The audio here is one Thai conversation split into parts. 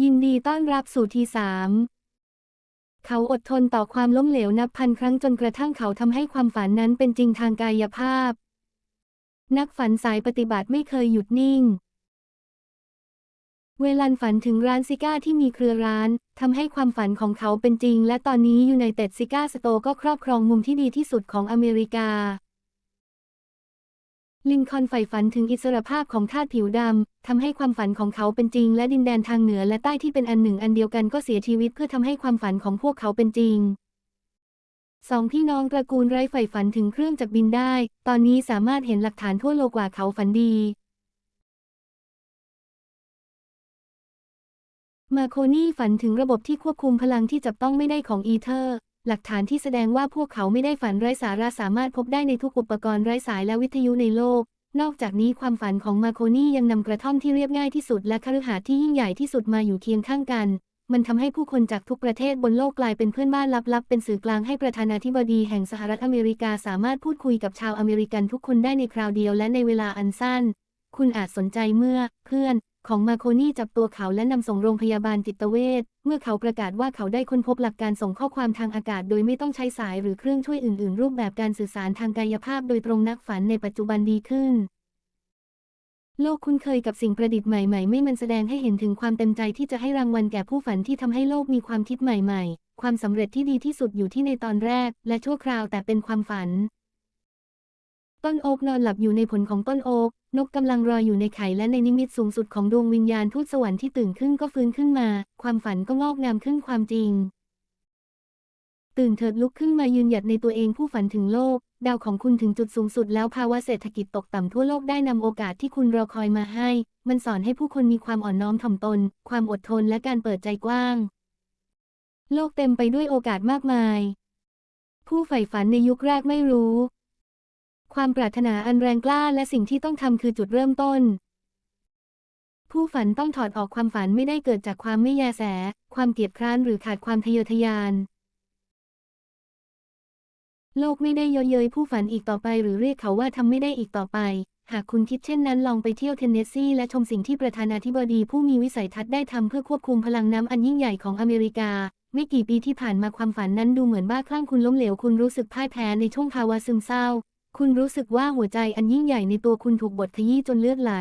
ยินดีต้อนรับสู่ทีสามเขาอดทนต่อความล้มเหลวนับพันครั้งจนกระทั่งเขาทำให้ความฝันนั้นเป็นจริงทางกายภาพ นักฝันสายปฏิบัติไม่เคยหยุดนิ่ง เวลันฝันถึงร้านซิก้าที่มีเครือร้านทำให้ความฝันของเขาเป็นจริง และตอนนี้ยูไนเต็ดซิก้าสโตก็ครอบครองมุมที่ดีที่สุดของอเมริกา ลินคอนใฝ่ฝันถึงอิสรภาพของทาสผิวดำ ทำให้ความฝันของเขาเป็นจริง และดินแดนทางเหนือและใต้ที่เป็นอันหนึ่งอันเดียวกันก็เสียชีวิตเพื่อทำให้ความฝันของพวกเขาเป็นจริงสองพี่น้องตระกูลไร้ใฝ่ฝันถึงเครื่องจักรบินได้ ตอนนี้สามารถเห็นหลักฐานทั่วโลกว่าเขาฝันดี มาโคนี่ฝันถึงระบบที่ควบคุมพลังที่จับต้องไม่ได้ของอีเทอร์ หลักฐานที่แสดงว่าพวกเขาไม่ได้ฝันไร้สาระสามารถพบได้ในทุกอุปกรณ์ไร้สายและวิทยุในโลก นอกจากนี้ความฝันของมาโคนี่ยังนำกระท่อมที่เรียบง่ายที่สุดและคฤหาสน์ที่ยิ่งใหญ่ที่สุดมาอยู่เคียงข้างกัน มันทำให้ผู้คนจากทุกประเทศบนโลกกลายเป็นเพื่อนบ้านลับๆ เป็นสื่อกลางให้ประธานาธิบดีแห่งสหรัฐอเมริกาสามารถพูดคุยกับชาวอเมริกันทุกคนได้ในคราวเดียวและในเวลาอันสั้น คุณอาจสนใจเมื่อเพื่อน ของมาโคนี่จับตัวเขาและนำส่งโรงพยาบาลจิตเวช เมื่อเขาประกาศว่าเขาได้ค้นพบหลักการส่งข้อความทางอากาศ โดยไม่ต้องใช้สายหรือเครื่องช่วยอื่น ๆ รูปแบบการสื่อสารทางกายภาพ โดยตรงนักฝันในปัจจุบันดีขึ้น โลกคุ้นเคยกับสิ่งประดิษฐ์ใหม่ ๆ ไม่มันแสดงให้เห็นถึงความเต็มใจที่จะให้รางวัลแก่ผู้ฝันที่ทำให้โลกมีความคิดใหม่ ๆ ความสำเร็จที่ดีที่สุดอยู่ที่ในตอนแรก และชั่วคราวแต่เป็นความฝัน ต้นโอ๊กนอนหลับอยู่ในผลของต้นโอ๊กนกกำลังรออยู่ในไข่และในนิมิตสูงสุดของดวงวิญญาณทูตสวรรค์ที่ตื่นขึ้นก็ฟื้นขึ้นมา ความฝันก็งอกงามขึ้นความจริง ตื่นเถิดลุกขึ้นมายืนหยัดในตัวเองผู้ฝันถึงโลก ดาวของคุณถึงจุดสูงสุดแล้วภาวะเศรษฐกิจตกต่ำทั่วโลกได้นำโอกาสที่คุณรอคอยมาให้ มันสอนให้ผู้คนมีความอ่อนน้อมถ่อมตน ความอดทนและการเปิดใจกว้าง โลกเต็มไปด้วยโอกาสมากมาย ผู้ใฝ่ฝันในยุคแรกไม่รู้ ความปรารถนาอันแรงกล้าและสิ่งที่ต้องทำคือจุดเริ่มต้น ผู้ฝันต้องถอดออกความฝันไม่ได้เกิดจากความไม่แยแส ความเกียจคร้านหรือขาดความทะเยอทะยาน โลกไม่ได้เยาะเย้ยผู้ฝันอีกต่อไป หรือเรียกเขาว่าทำไม่ได้อีกต่อไป หากคุณคิดเช่นนั้นลองไปเที่ยวเทนเนสซีและชมสิ่งที่ประธานาธิบดีผู้มีวิสัยทัศน์ได้ทำเพื่อควบคุมพลังน้ำอันยิ่งใหญ่ของอเมริกาไม่กี่ปีที่ผ่านมาความฝันนั้นดูเหมือนบ้าคลั่งคุณล้มเหลวคุณรู้สึกพ่ายแพ้ในช่วงภาวะซึมเศร้า คุณรู้สึกว่าหัวใจอันยิ่งใหญ่ในตัวคุณถูกบดขยี้จนเลือดไหล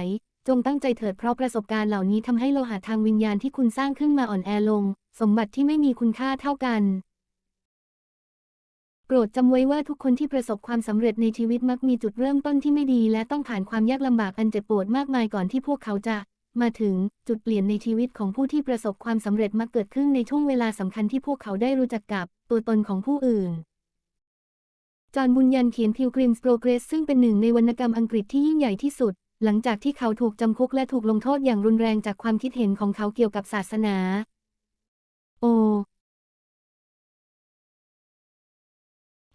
จงตั้งใจเถิดเพราะประสบการณ์เหล่านี้ทำให้โลหะทางวิญญาณที่คุณสร้างขึ้นมาอ่อนแอลง สมบัติที่ไม่มีคุณค่าเท่ากัน โปรดจำไว้ว่าทุกคนที่ประสบความสำเร็จในชีวิตมักมีจุดเริ่มต้นที่ไม่ดี และต้องผ่านความยากลำบากอันเจ็บปวดมากมายก่อนที่พวกเขาจะมาถึงจุดเปลี่ยนในชีวิตของผู้ที่ประสบความสำเร็จมักเกิดขึ้นในช่วงเวลาสำคัญที่พวกเขาได้รู้จักกับตัวตนของผู้อื่น จอห์นบุญยันเขียน Pilgrim's Progress ซึ่งเป็นหนึ่งในวรรณกรรมอังกฤษที่ยิ่งใหญ่ที่สุด หลังจากที่เขาถูกจำคุกและถูกลงโทษอย่างรุนแรงจากความคิดเห็นของเขาเกี่ยวกับศาสนา โอ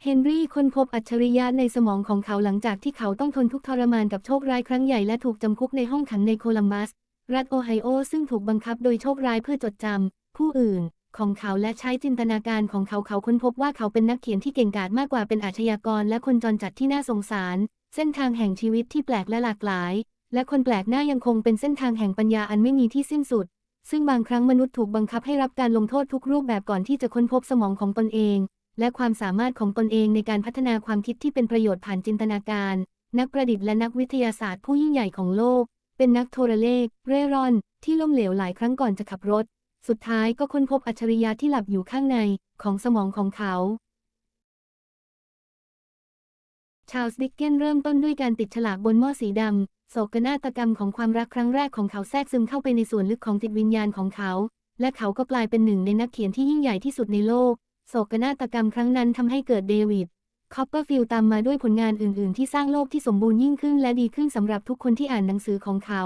เฮนรี่ค้นพบอัจฉริยะในสมองของเขาหลังจากที่เขาต้องทนทุกข์ทรมานกับโชคร้ายครั้งใหญ่และถูกจำคุกในห้องขังในโคลัมบัส รัฐโอไฮโอซึ่งถูกบังคับโดยโชคร้ายเพื่อจดจำผู้อื่น ของเขาและใช้จินตนาการของเขาเขาค้นพบว่าเขาเป็นนักเขียนที่เก่งกาจมากกว่าเป็นอาชญากร และคนจรจัดที่น่าสงสาร เส้นทางแห่งชีวิตที่แปลกและหลากหลาย และคนแปลกหน้ายังคงเป็นเส้นทางแห่งปัญญาอันไม่มีที่สิ้นสุด ซึ่งบางครั้งมนุษย์ถูกบังคับให้รับการลงโทษทุกรูปแบบก่อนที่จะค้นพบสมองของตนเอง และความสามารถของตนเองในการพัฒนาความคิดที่เป็นประโยชน์ผ่านจินตนาการ นักประดิษฐ์และนักวิทยาศาสตร์ผู้ยิ่งใหญ่ของโลก เป็นนักโทรเลข เร่ร่อน ที่ล้มเหลวหลายครั้งก่อนจะขับรถ สุดท้ายก็ค้นพบอัจฉริยะที่หลับอยู่ข้างในของสมองของเขา ชาลส์ดิกเกนเริ่มต้นด้วยการติดฉลากบนหม้อสีดำโศกนาฏกรรมของความรักครั้งแรกของเขาแทรกซึมเข้าไปในส่วนลึกของจิตวิญญาณของเขา และเขาก็กลายเป็นหนึ่งในนักเขียนที่ยิ่งใหญ่ที่สุดในโลกโศกนาฏกรรมครั้งนั้นทำให้เกิดเดวิดคอปเปอร์ฟิลด์ตามมาด้วยผลงานอื่น ๆ ที่สร้างโลกที่สมบูรณ์ยิ่งขึ้นและดีขึ้นสำหรับทุกคนที่อ่านหนังสือของเขา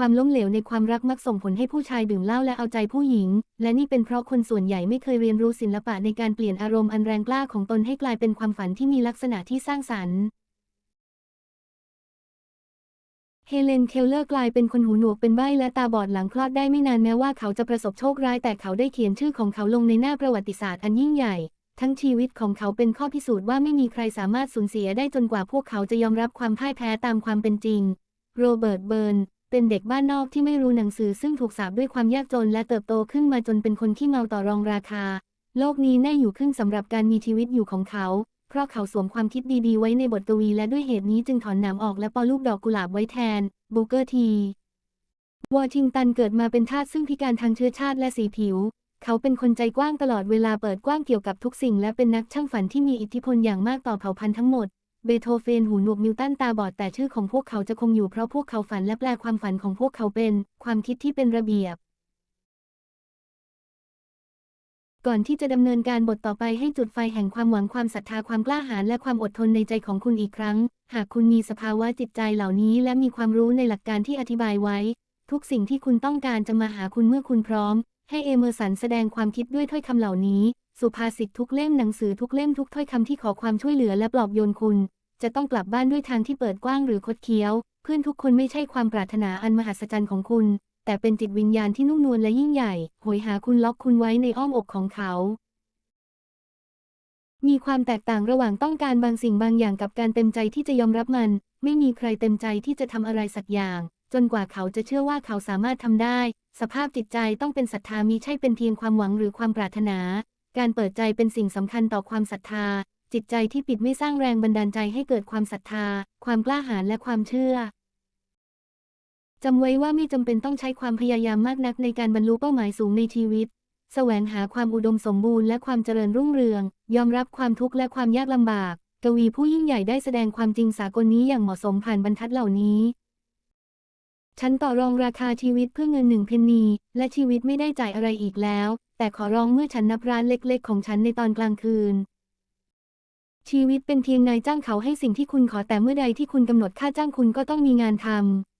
ความล้มเหลวในความรักมักส่งผลให้ผู้ชายดื่มเหล้าและเอาใจผู้หญิง และนี่เป็นเพราะคนส่วนใหญ่ไม่เคยเรียนรู้ศิลปะในการเปลี่ยนอารมณ์อันแรงกล้าของตนให้กลายเป็นความฝันที่มีลักษณะที่สร้างสรรค์เฮเลน เคลเลอร์กลายเป็นคนหูหนวกเป็นใบ้และตาบอดหลังคลอดได้ไม่นานแม้ว่าเขาจะประสบโชคร้ายแต่เขาได้เขียนชื่อของเขาลงในหน้าประวัติศาสตร์อันยิ่งใหญ่ ทั้งชีวิตของเขาเป็นข้อพิสูจน์ว่าไม่มีใครสามารถสูญเสียได้จนกว่าพวกเขาจะยอมรับความพ่ายแพ้ตามความเป็นจริง โรเบิร์ต เบิร์น เป็นเด็กบ้านนอกที่ไม่รู้หนังสือซึ่งถูกสาปด้วยความยากจนและเติบโตขึ้นมาจนเป็นคนขี้เมาต่อรองราคา โลกนี้น่อยู่ขึ้นสำหรับการมีชีวิตอยู่ของเขา เพราะเขาสวมความคิดดีๆ ไว้ในบทกวี และด้วยเหตุนี้จึงถอนหนามออกและปอลูกดอกกุหลาบไว้แทน บูเกอร์ทีวอชิงตันเกิดมาเป็นทาสซึ่งพิการทางเชื้อชาติและสีผิว เขาเป็นคนใจกว้างตลอดเวลาเปิดกว้างเกี่ยวกับทุกสิ่ง และเป็นนักช่างฝันที่มีอิทธิพลอย่างมากต่อเผ่าพันธุ์ทั้งหมด เบโธเฟนหูหนวกมิวตันตาบอดแต่ชื่อของพวกเขาจะคงอยู่เพราะพวกเขาฝันและแปลความฝันของพวกเขาเป็น ความคิดที่เป็นระเบียบ ก่อนที่จะดำเนินการบทต่อไปให้จุดไฟแห่งความหวังความศรัทธาความกล้าหาญและความอดทนในใจของคุณอีกครั้ง หากคุณมีสภาวะจิตใจเหล่านี้ และมีความรู้ในหลักการที่อธิบายไว้ ทุกสิ่งที่คุณต้องการจะมาหาคุณเมื่อคุณพร้อม ให้เอเมอร์สันแสดงความคิดด้วยถ้อยคำเหล่านี้ สุภาษิตทุกเล่มหนังสือทุกเล่มทุกถ้อยคำที่ขอความช่วยเหลือและปลอบโยนคุณ จะต้องกลับบ้านด้วยทางที่เปิดกว้างหรือคดเคี้ยว เพื่อนทุกคนไม่ใช่ความปรารถนาอันมหัศจรรย์ของคุณ แต่เป็นจิตวิญญาณที่นุ่มนวลและยิ่งใหญ่โหยหาคุณล็อกคุณไว้ในอ้อมอกของเขา มีความแตกต่างระหว่างต้องการบางสิ่งบางอย่างกับการเต็มใจที่จะยอมรับมัน ไม่มีใครเต็มใจที่จะทำอะไรสักอย่าง จนกว่าเขาจะเชื่อว่าเขาสามารถทำได้ สภาพจิตใจต้องเป็นศรัทธามีใช่เป็นเพียงความหวังหรือความปรารถนา การเปิดใจเป็นสิ่งสำคัญต่อความศรัทธา จิตใจที่ปิดไม่สร้างแรงบันดาลใจให้เกิดความศรัทธา ความกล้าหาญและความเชื่อจำไว้ว่าไม่จำเป็นต้องใช้ความพยายามมากนักในการบรรลุเป้าหมายสูงในชีวิต แสวงหาความอุดมสมบูรณ์และความเจริญรุ่งเรือง ยอมรับความทุกข์และความยากลำบาก กวีผู้ยิ่งใหญ่ได้แสดงความจริงสากลนี้อย่างเหมาะสมผ่านบรรทัดเหล่านี้ ฉันต่อรองราคาชีวิตเพื่อเงินหนึ่งเพนนี และชีวิตไม่ได้จ่ายอะไรอีกแล้ว แต่ขอร้องเมื่อฉันนับร้านเล็ก ๆ ของฉันในตอนกลางคืน ชีวิตเป็นเพียงนายจ้างเขาให้สิ่งที่คุณขอแต่เมื่อใดที่คุณกำหนดค่าจ้างคุณก็ต้องมีงานทำ